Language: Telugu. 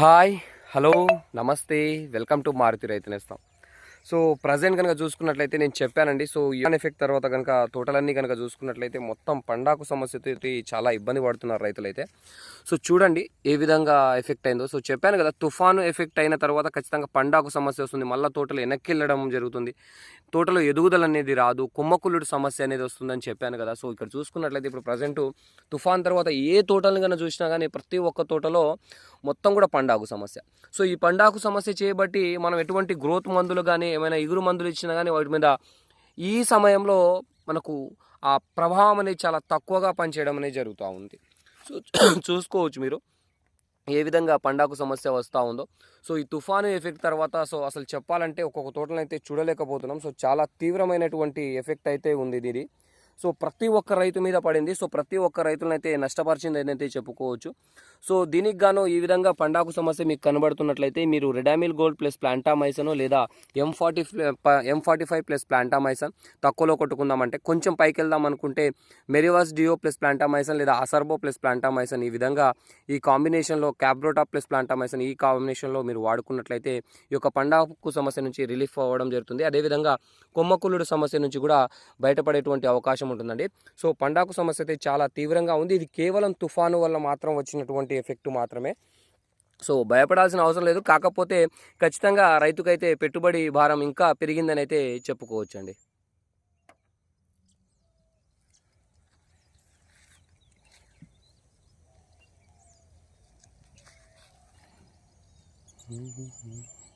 హాయ్ హలో నమస్తే welcome to Maruthi Rythu Nestham. So present కనుక చూసుకున్నట్లయితే నేను చెప్పానండి. సో యూన్ ఎఫెక్ట్ తర్వాత కనుక తోటలన్నీ కనుక చూసుకున్నట్లయితే మొత్తం పండాకు సమస్యతో చాలా ఇబ్బంది పడుతున్నారు రైతులైతే. సో చూడండి ఏ విధంగా ఎఫెక్ట్ అయిందో. సో చెప్పాను కదా తుఫాను ఎఫెక్ట్ అయిన తర్వాత ఖచ్చితంగా పండాకు సమస్య వస్తుంది. మళ్ళీ తోటలు వెనక్కి వెళ్ళడం జరుగుతుంది. తోటలో ఎదుగుదల అనేది రాదు. కుమ్మకుల్లుడు సమస్య అనేది వస్తుందని చెప్పాను కదా. సో ఇక్కడ చూసుకున్నట్లయితే ఇప్పుడు ప్రజెంట్ తుఫాన్ తర్వాత ఏ తోటలను కనుక చూసినా కానీ ప్రతి ఒక్క తోటలో మొత్తం కూడా పండాకు సమస్య. సో ఈ పండాకు సమస్య చేయబట్టి మనం ఎటువంటి గ్రోత్ మందులు కానీ ఏమైనా ఇగురు మందులు ఇచ్చినా కానీ వాటి మీద ఈ సమయంలో మనకు ఆ ప్రభావం అనేది చాలా తక్కువగా పనిచేయడం అనేది జరుగుతూ ఉంది. సో చూసుకోవచ్చు మీరు ఏ విధంగా పండాకు సమస్య వస్తూ ఉందో. సో ఈ తుఫాను ఎఫెక్ట్ తర్వాత సో అసలు చెప్పాలంటే ఒక్కొక్క తోటలను అయితే చూడలేకపోతున్నాం. సో చాలా తీవ్రమైనటువంటి ఎఫెక్ట్ అయితే ఉంది ఇది సో ప్రతి ఒక్క రైతు మీద పడింది. సో ప్రతి ఒక్క రైతులనైతే నష్టపరిచింది అయితే చెప్పుకోవచ్చు. సో దీనికి గాను ఈ విధంగా పండాకు సమస్య మీకు కనబడుతున్నట్లయితే మీరు రెడామిల్ గోల్డ్ ప్లస్ ప్లాంటామైసన్ లేదా M forty M forty five plus Plantomycin తక్కువలో కొట్టుకుందామంటే కొంచెం పైకి వెళ్దాం అనుకుంటే మెరివాస్ డియో ప్లస్ ప్లాంటామైసన్ లేదా అసర్బో ప్లస్ ప్లాంటామైసన్ ఈ విధంగా ఈ కాంబినేషన్లో క్యాబ్రోటా ప్లస్ ప్లాంటామైసన్ ఈ కాంబినేషన్లో మీరు వాడుకున్నట్లయితే ఈ యొక్క పండాకు సమస్య నుంచి రిలీఫ్ అవ్వడం జరుగుతుంది. అదేవిధంగా కొమ్మకుల్లుడు సమస్య నుంచి కూడా బయటపడేటువంటి అవకాశం ఉంటుందండి. సో పండాకు సమస్య అయితే చాలా తీవ్రంగా ఉంది. ఇది కేవలం తుఫాను వల్ల మాత్రం వచ్చినటువంటి ఎఫెక్ట్ మాత్రమే. సో భయపడాల్సిన అవసరం లేదు. కాకపోతే ఖచ్చితంగా రైతుకైతే పెట్టుబడి భారం ఇంకా పెరిగిందని అయితే చెప్పుకోవచ్చండి. Mm-hmm.